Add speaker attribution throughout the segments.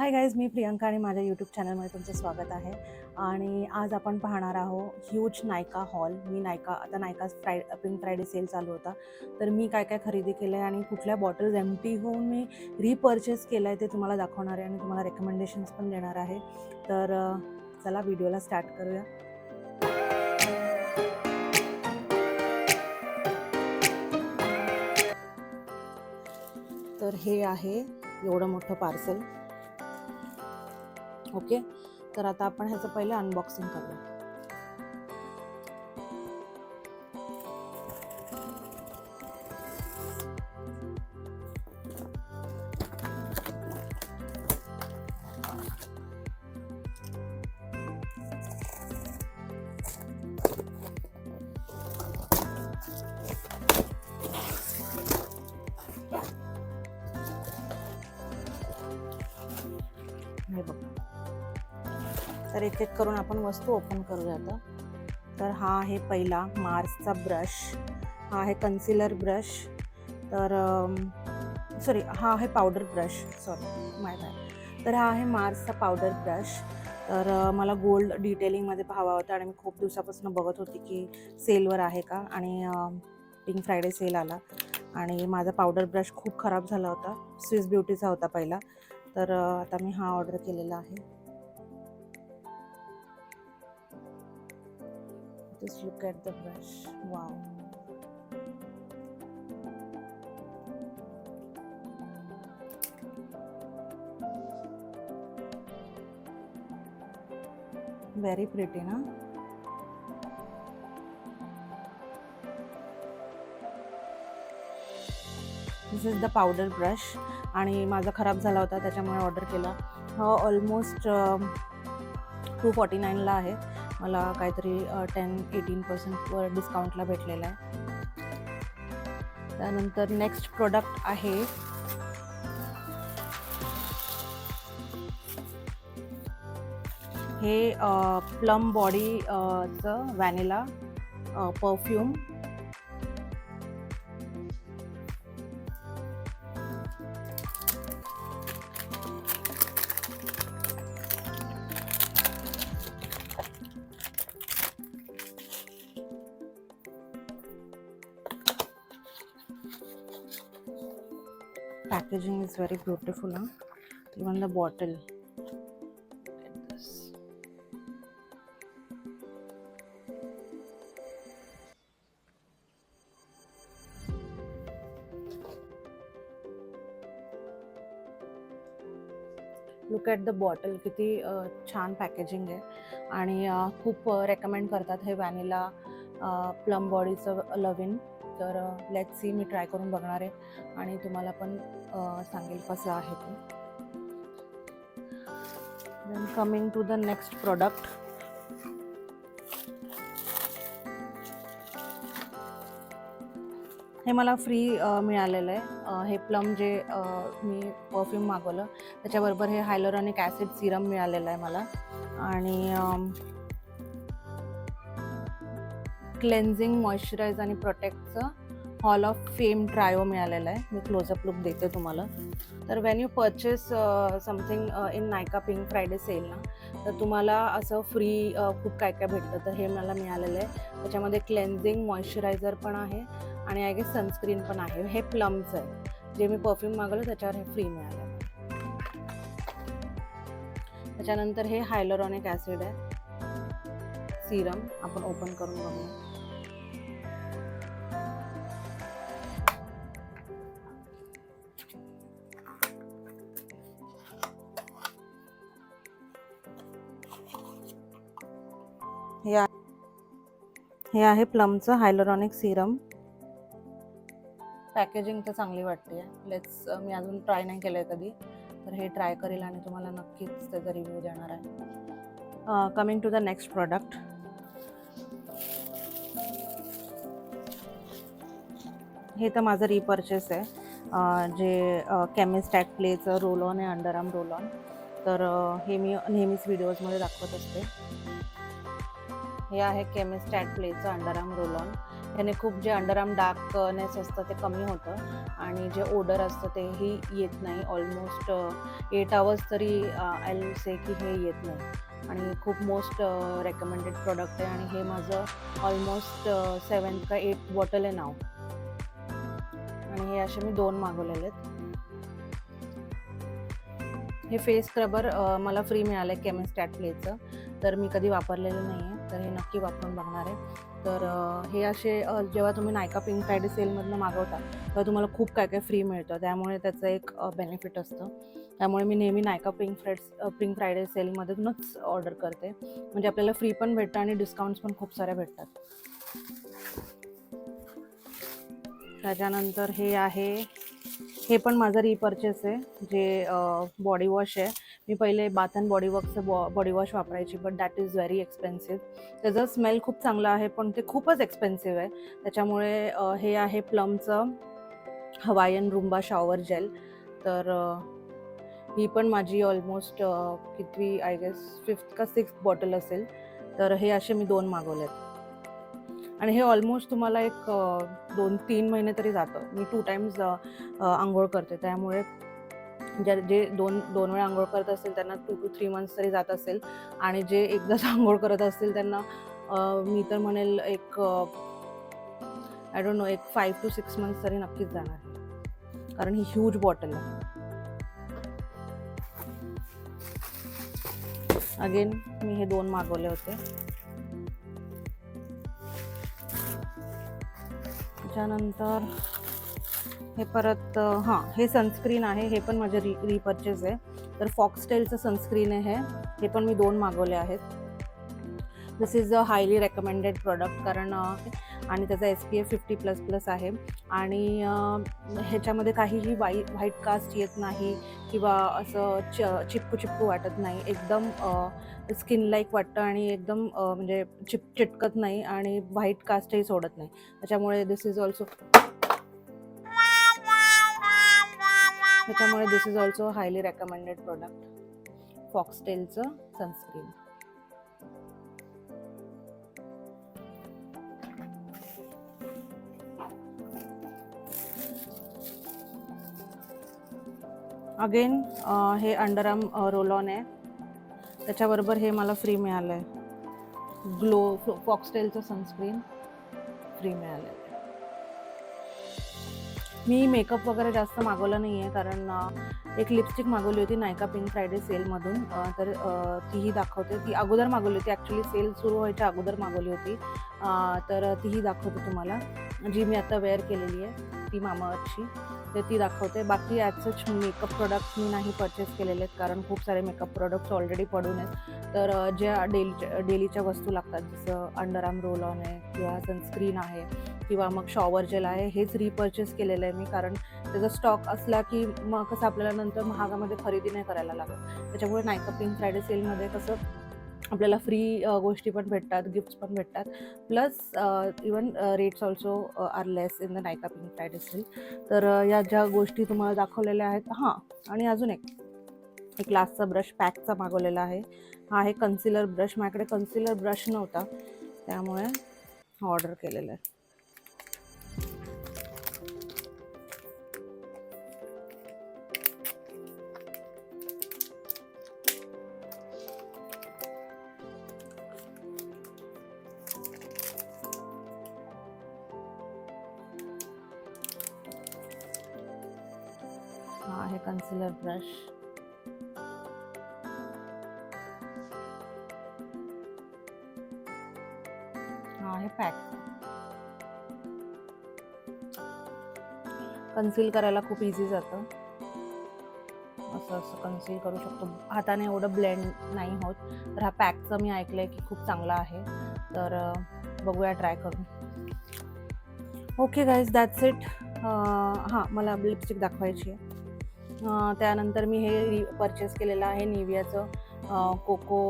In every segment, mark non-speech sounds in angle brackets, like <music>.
Speaker 1: Hi guys मी प्रियंका आणि माझ्या YouTube चॅनलमध्ये तुमचं स्वागत आहे. आणि आज आपण पाहणार आहोत ह्यूज नायका हॉल मी नायका आता नायका फ्राय पिंक फ्रायडे सेल चालू होता. तर मी काय काय खरेदी केलं आहे आणि कुठल्या बॉटल्स एम्प्टी होऊन मी रिपर्चेस केलं आहे ते तुम्हाला दाखवणार आहे आणि तुम्हाला रेकमेंडेशन्स पण देणार आहे. तर चला व्हिडिओला स्टार्ट करूया. तर हे आहे एवढं मोठं पार्सल ओके? तर आता आपण ह्याचं पहिलं अनबॉक्सिंग करूया. तर एक एक करून आपण वस्तू ओपन करूया आता. तर हा आहे पहिला मार्सचा ब्रश. हा आहे कन्सिलर ब्रश. तर सॉरी हा आहे powder brush sorry my bad तर हा आहे मार्सचा पावडर ब्रश तर मला गोल्ड डिटेलिंगमध्ये पाहावा होता आणि मी खूप दिवसापासून बघत होती की सेलवर आहे का? आणि पिंक फ्रायडे सेल आला. आणि माझा पावडर ब्रश खूप खराब झाला होता. स्विस ब्युटीचा होता पहिला. तर आता मी हा ऑर्डर केलेला आहे. Just look at the brush. Wow. Very pretty, na? This is the powder brush आणि माझा खराब झाला होता त्याच्यामुळे ऑर्डर केला हा ऑलमोस्ट टू फॉर्टी नाईनला आहे मला काहीतरी टेन एटीन पर्सेंटवर डिस्काउंटला भेटलेला आहे. त्यानंतर नेक्स्ट प्रोडक्ट आहे. हे प्लम बॉडीचं vanilla perfume packaging is very beautiful huh? even the bottle. Look at the bottle किती छान पॅकेजिंग आहे. आणि खूप रेकमेंड करतात हे वॅनिला प्लम बॉडीचं लव इन तर लेट सी मी ट्राय करून बघणार आहे. आणि तुम्हाला पण सांगेल कसं आहे ते. Then coming to the next product हे मला फ्री मिळालेलं आहे. हे प्लम जे मी परफ्यूम मागवलं त्याच्याबरोबर हे हायलोरॉनिक ॲसिड सिरम मिळालेलं आहे मला. आणि क्लेन्झिंग मॉइश्चराइज आणि प्रोटेक्टचं हॉल ऑफ फेम ट्रायो मिळालेलं आहे. मी क्लोजअप लुक देते तुम्हाला. तर when you purchase something in Nykaa pink Friday sale ना तर तुम्हाला असं फ्री खूप काय काय भेटतं. तर हे मला मिळालेलं आहे. त्याच्यामध्ये क्लेन्झिंग मॉइश्चरायझर पण आहे आणि आय गेस सनस्क्रीन पण आहे. हे प्लमचं आहे. जे मी परफ्यूम मागवलं त्याच्यावर हे फ्री मिळालं त्याच्यानंतर हे हायलोरॉनिक ॲसिड आहे. सिरम आपण ओपन करून बघूया. हे आहे प्लमचं हायलोरॉनिक सिरम. पॅकेजिंग तर चांगली वाटते. लेट्स मी अजून ट्राय नाही केलं आहे कधी. तर हे ट्राय करेल आणि तुम्हाला नक्कीच त्याचा रिव्ह्यू देणार आहे. Coming to the next product हे तर माझं रिपर्चेस आहे. जे केमिस्टॅक प्लेचं रोल ऑन आहे अंडर आर्म रोल ऑन तर हे मी नेहमीच व्हिडिओजमध्ये दाखवत असते. हे आहे केमिस्टॅट प्लेचं अंडरआर्म रोल ऑन ह्याने खूप जे अंडरआर्म डार्कनेस असतं ते कमी होतं आणि जे ओडर असतं तेही येत नाही. ऑलमोस्ट एट आवर्स तरी आय से की हे येत नाही. आणि खूप मोस्ट रेकमेंडेड प्रॉडक्ट आहे आणि हे माझं ऑलमोस्ट सेवन का एट बॉटल आहे नाव आणि हे असे मी दोन मागवलेले आहेत. हे फेस स्क्रबर मला फ्री मिळालं आहे केमिस्टॅट प्लेचं तर मी कधी वापरलेलं नाही आहे तर हे नक्की वापरून बघणार आहे. तर हे असे जेव्हा तुम्ही नायका पिंक फ्रायडे सेलमधनं मागवता तेव्हा तुम्हाला खूप काय काय फ्री मिळतं. त्यामुळे त्याचं एक बेनिफिट असतं. त्यामुळे मी नेहमी Nykaa pink Friday pink Friday सेलमधूनच order करते. म्हणजे आपल्याला फ्री पण भेटतं आणि डिस्काउंट्स पण खूप साऱ्या भेटतात. त्याच्यानंतर हे आहे हे पण माझं रिपर्चेस आहे जे बॉडी वॉश आहे. मी पहिले बाथ अँड बॉडी वर्कचं बॉ बॉडी वॉश वापरायची but that is very expensive त्याचं स्मेल खूप चांगलं आहे पण ते खूपच एक्सपेन्सिव्ह आहे. त्याच्यामुळे हे आहे प्लमचं हवायन रुंबा शॉवर जेल तर ही पण माझी ऑलमोस्ट कितवी आय गेस फिफ्थ का सिक्स्थ बॉटल असेल. तर हे असे मी दोन मागवलेत. आणि हे ऑलमोस्ट तुम्हाला एक दोन तीन महिने तरी जातं. मी टू टाईम्स आंघोळ करते. त्यामुळे ज्या जे दोन दोन वेळा आंघोळ करत असतील त्यांना टू टू थ्री मंथ्स तरी जात असेल. आणि जे एकदाच <laughs> आंघोळ करत असतील त्यांना मी तर म्हणेल एक आय डोंट नो एक फाईव्ह टू सिक्स मंथ्स तरी नक्कीच जाणार. कारण ही ह्यूज बॉटल आहे. अगेन मी हे दोन मागवले होते. त्याच्यानंतर हे परत हां हे सनस्क्रीन आहे हे पण माझं रि रिपर्चेस आहे. तर फॉक्सटेलचं सनस्क्रीन आहे हे. हे पण मी दोन मागवले आहेत. This is a highly recommended product कारण आणि त्याचा S P F fifty plus plus आहे. आणि ह्याच्यामध्ये काहीही वाई व्हाईट कास्ट येत नाही किंवा असं च चिपकू चिपकू वाटत नाही. एकदम स्किन लाईक वाटतं आणि एकदम म्हणजे चिप चिटकत नाही आणि व्हाईट कास्टही सोडत नाही. त्याच्यामुळे दिस इज ऑल्सो त्याच्यामुळे this is also highly recommended product फॉक्सटेलचं sunscreen again हे अंडरआर्म रोल ऑन आहे. त्याच्याबरोबर हे मला फ्री मिळालं आहे ग्लो फॉक्सटेलचं सनस्क्रीन फ्री मिळालं आहे मी मेकअप वगैरे जास्त मागवलं नाही आहे कारण एक लिपस्टिक मागवली होती नायका पिंक फ्रायडे सेलमधून तर तीही दाखवते. ती अगोदर मागवली होती. ॲक्च्युली सेल सुरू व्हायच्या अगोदर मागवली होती. तर तीही दाखवते तुम्हाला. जी मी आता वेअर केलेली आहे ती मामाअर्थची तर ती दाखवते. बाकी ॲज सच मेकअप प्रोडक्ट्स मी नाही परचेस केलेले आहेत कारण खूप सारे मेकअप प्रोडक्ट्स ऑलरेडी पडून आहेत. तर ज्या डेलीच्या डेलीच्या वस्तू लागतात जसं अंडर आर्म रोल ऑन आहे किंवा सनस्क्रीन आहे किंवा मग शॉवर जेल आहे हेच रिपर्चेस केलेलं आहे मी. कारण त्याचा स्टॉक असला की मग कसं आपल्याला नंतर महागामध्ये खरेदी नाही करायला लागत. त्याच्यामुळे नायका पिंक फ्रायडे सेलमध्ये कसं आपल्याला फ्री गोष्टी पण भेटतात गिफ्ट्स पण भेटतात. Plus even rates also are less in the Nykaa pink Friday sale तर या ज्या गोष्टी तुम्हाला दाखवलेल्या आहेत हां. आणि अजून एक. एक ग्लासचा ब्रश पॅकचा मागवलेला आहे. हा आहे कन्सिलर ब्रश माझ्याकडे कन्सिलर ब्रश नव्हता. त्यामुळे ऑर्डर केलेलं आहे. कन्सिलर ब्रश हा आहे पॅक कन्सील करायला खूप इझी जातं. असं असं कन्सील करू शकतो. हाताने एवढं ब्लेंड नाही होत. तर हा पॅकचं मी ऐकलं आहे की खूप चांगला आहे. तर बघूया ट्राय करून. ओके गाईज दॅट्स इट हां मला लिपस्टिक दाखवायची आहे. त्यानंतर मी हे परचेस केलेलं आहे निवियाचं कोको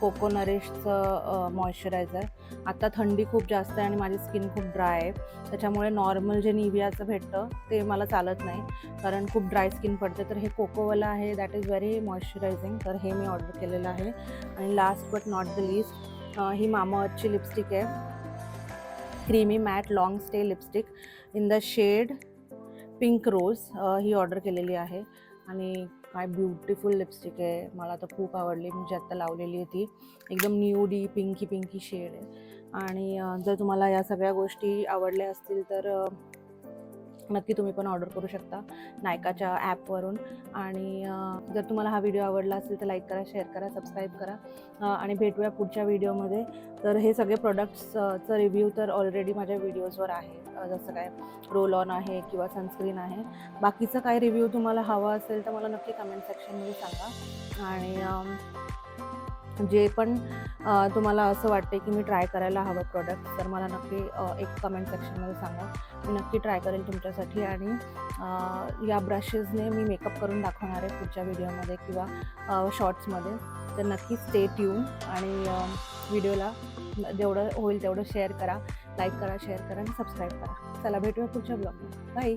Speaker 1: कोको नरेशचं मॉइश्चरायझर आता थंडी खूप जास्त आहे आणि माझी स्किन खूप ड्राय आहे. त्याच्यामुळे नॉर्मल जे निवियाचं भेटतं ते मला चालत नाही. कारण खूप ड्राय स्किन पडते. तर हे कोकोवाला आहे दॅट इज व्हेरी मॉइश्चरायझिंग तर हे मी ऑर्डर केलेलं आहे. आणि last but not the least ही मामाअर्थची लिपस्टिक आहे. Creamy matte long stay lipstick in the shade pink rose he order केलेली आहे. आणि काय ब्युटिफुल लिपस्टिक आहे. मला तर खूप आवडली. मी जी आत्ता लावलेली होती एकदम न्यूडी पिंकी पिंकी शेड आहे. आणि जर तुम्हाला या सगळ्या गोष्टी आवडल्या असतील तर नक्की तुम्ही पण ऑर्डर करू शकता नायकाच्या ॲपवरून आणि जर तुम्हाला हा व्हिडिओ आवडला असेल तर लाईक करा शेअर करा सबस्क्राईब करा. आणि भेटूया पुढच्या व्हिडिओमध्ये तर हे सगळे प्रोडक्ट्सचं रिव्ह्यू तर ऑलरेडी माझ्या व्हिडिओजवर आहे. जसं काय रोल ऑन आहे किंवा सनस्क्रीन आहे. बाकीचं काय रिव्ह्यू तुम्हाला हवा असेल तर मला नक्की कमेंट सेक्शनमध्ये सांगा. आणि जे पण तुम्हाला असं वाटते की मी ट्राय करायला हवं प्रॉडक्ट तर मला नक्की एक कमेंट सेक्शनमध्ये सांगा. मी नक्की ट्राय करेल तुमच्यासाठी आणि या ब्रशेसने मी मेकअप करून दाखवणार आहे पुढच्या व्हिडिओमध्ये किंवा शॉर्ट्समध्ये तर नक्की स्टे ट्यून आणि व्हिडिओला जेवढं होईल तेवढं शेअर करा लाईक करा शेअर करा आणि सबस्क्राईब करा. चला भेटूया पुढच्या ब्लॉगमध्ये बाय